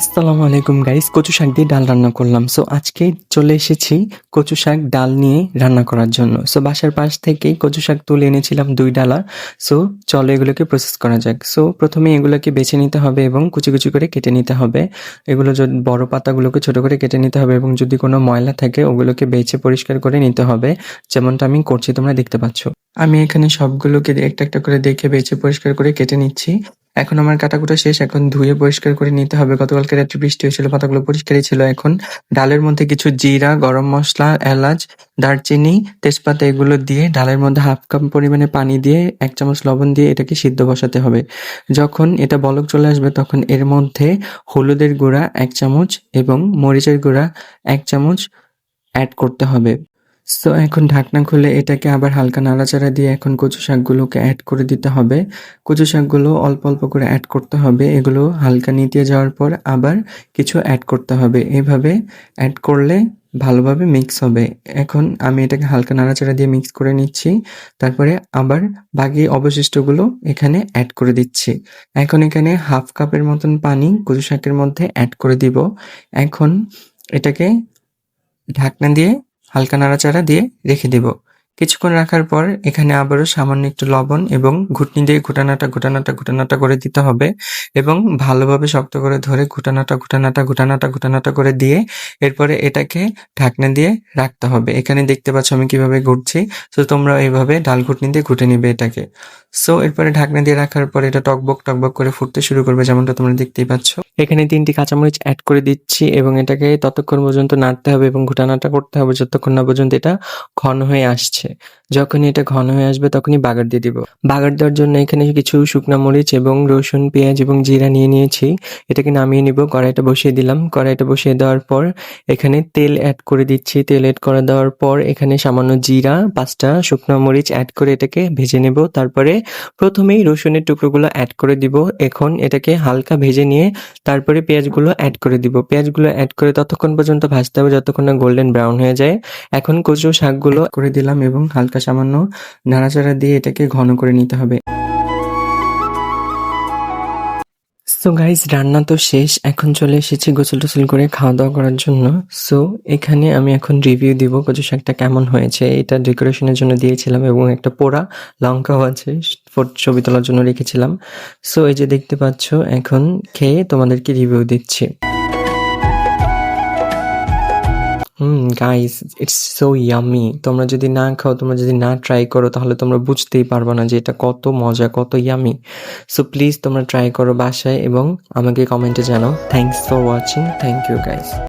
আসসালামু আলাইকুম গাইস, কচু শাক দিয়ে ডাল রান্না করলাম। সো আজকে চলে এসেছি কচু শাক ডাল নিয়ে রান্না করার জন্য। সো বাসার পাশ থেকেই কচু শাক তুলে এনেছিলাম দুই ডালা। সো চলো এগুলোকে প্রসেস করা যাক। সো প্রথমে এগুলোকে বেছে নিতে হবে এবং কুচি কুচি করে কেটে নিতে হবে। এগুলো যদি বড় পাতাগুলোকে ছোট করে কেটে নিতে হবে এবং যদি কোনো ময়লা থাকে, ওগুলোকে বেছে পরিষ্কার করে নিতে হবে। যেমনটা আমি করছি, তোমরা দেখতে পাচ্ছ। আমি এখানে সবগুলোকে একটা একটা করে দেখে, বেছে পরিষ্কার করে কেটে নিচ্ছি। এখন আমার কাটাকুটা শেষ, এখন ধুয়ে পরিষ্কার করে নিতে হবে। গতকালকে রাত্রে বৃষ্টি হয়েছিল, পাতাগুলো পরিষ্কারই ছিল এখন। ডালের মধ্যে কিছু জিরা, গরম মশলা, এলাচ, দারচিনি, তেজপাতা এগুলো দিয়ে ডালের মধ্যে হাফ কাপ পরিমাণে পানি দিয়ে এক চামচ লবণ দিয়ে এটাকে সিদ্ধ বসাতে হবে। যখন এটা বলক চলে আসবে, তখন এর মধ্যে হলুদের গুঁড়া এক চামচ এবং মরিচের গুঁড়া এক চামচ অ্যাড করতে হবে। সো এখন ঢাকনা খুলে এটাকে আবার হালকা নাড়াচাড়া দিয়ে এখন কচু শাকগুলোকে অ্যাড করে দিতে হবে। কচু শাকগুলো অল্প অল্প করে অ্যাড করতে হবে। এগুলো হালকা নিতে যাওয়ার পর আবার কিছু অ্যাড করতে হবে। এভাবে অ্যাড করলে ভালোভাবে মিক্স হবে। এখন আমি এটাকে হালকা নাড়াচাড়া দিয়ে মিক্স করে নিচ্ছি। তারপরে আবার বাকি অবশিষ্টগুলো এখানে অ্যাড করে দিচ্ছি। এখন এখানে হাফ কাপের মতন পানি কচু শাকের মধ্যে অ্যাড করে দিব। এখন এটাকে ঢাকনা দিয়ে হালকা নাড়াচাড়া দিয়ে রেখে দেব। কিছুক্ষণ রাখার পর এখানে আবারও সামান্য একটু লবণ এবং ঘুটনি দিয়ে ঘুটানাটা ঘুটানাটা ঘুটানাটা করে দিতে হবে এবং ভালোভাবে শক্ত করে ধরে ঘুটানাটা ঘুটানাটা ঘুটানাটা ঘুটানাটা করে দিয়ে এরপরে এটাকে ঢাকনা দিয়ে রাখতে হবে। এখানে দেখতে পাচ্ছ আমি কীভাবে ঘুরছি। তো তোমরা এইভাবে ডাল ঘুটনি দিয়ে ঘুটে নিবে এটাকে। সো এরপরে ঢাকনা দিয়ে রাখার পর এটা টকবক টকবক করে ফুটতে শুরু করবে, যেমনটা তোমরা দেখতেই পাচ্ছ। এখানে তিনটি কাঁচামরিচ অ্যাড করে দিচ্ছি এবং এটাকে ততক্ষণ পর্যন্ত নাড়তে হবে এবং ঘুটানাটা করতে হবে যতক্ষণ না পর্যন্ত এটা ঘন হয়ে আসছে। যখনই এটা ঘন হয়ে আসবে তখনই বাগার দিয়ে দিব। বাগার দেওয়ার জন্য এখানে কিছু শুকনো মরিচ এবং রসুন, পেঁয়াজ এবং জিরা নিয়ে নিয়েছি। এটাকে নামিয়ে নিব, কড়াইটা বসিয়ে দিলাম। কড়াইটা বসিয়ে দেওয়ার পর এখানে তেল অ্যাড করে দিচ্ছি। তেল অ্যাড করে দেওয়ার পর এখানে সামান্য জিরা, পাঁচটা শুকনো মরিচ অ্যাড করে এটাকে ভেজে নেব। তারপরে প্রথমেই রসুনের টুকরোগুলো অ্যাড করে দিব। এখন এটাকে হালকা ভেজে নিয়ে তারপরে পেঁয়াজগুলো অ্যাড করে দিব। পেঁয়াজগুলো অ্যাড করে ততক্ষণ পর্যন্ত ভাজতে হবে, যতক্ষণ না গোল্ডেন ব্রাউন হয়ে যায়। এখন কচু শাকগুলো করে দিলাম এবং হালকা সামান্য নাড়াচাড়া দিয়ে এটাকে ঘন করে নিতে হবে। সো গাইজ রান্না তো শেষ, এখন চলে এসেছি গোসল টোসল করে খাওয়া দাওয়া করার জন্য। সো এখানে আমি এখন রিভিউ দিব কচু শাকটা কেমন হয়েছে। এটা ডেকোরেশনের জন্য দিয়েছিলাম এবং একটা পোড়া লঙ্কাও আছে ছবি তোলার জন্য রেখেছিলাম। সো এই যে দেখতে পাচ্ছ, এখন খেয়ে তোমাদেরকে রিভিউ দিচ্ছি। Hmm guys it's so yummy তোমরা যদি না খাও, তোমরা যদি না ট্রাই করো, তাহলে তোমরা বুঝতেই পারব না যে এটা কত মজা, কত ইয়ামি সো প্লিজ তোমরা ট্রাই করো বাসায় এবং আমাকে কমেন্টে জানাও। Thanks for watching thank you guys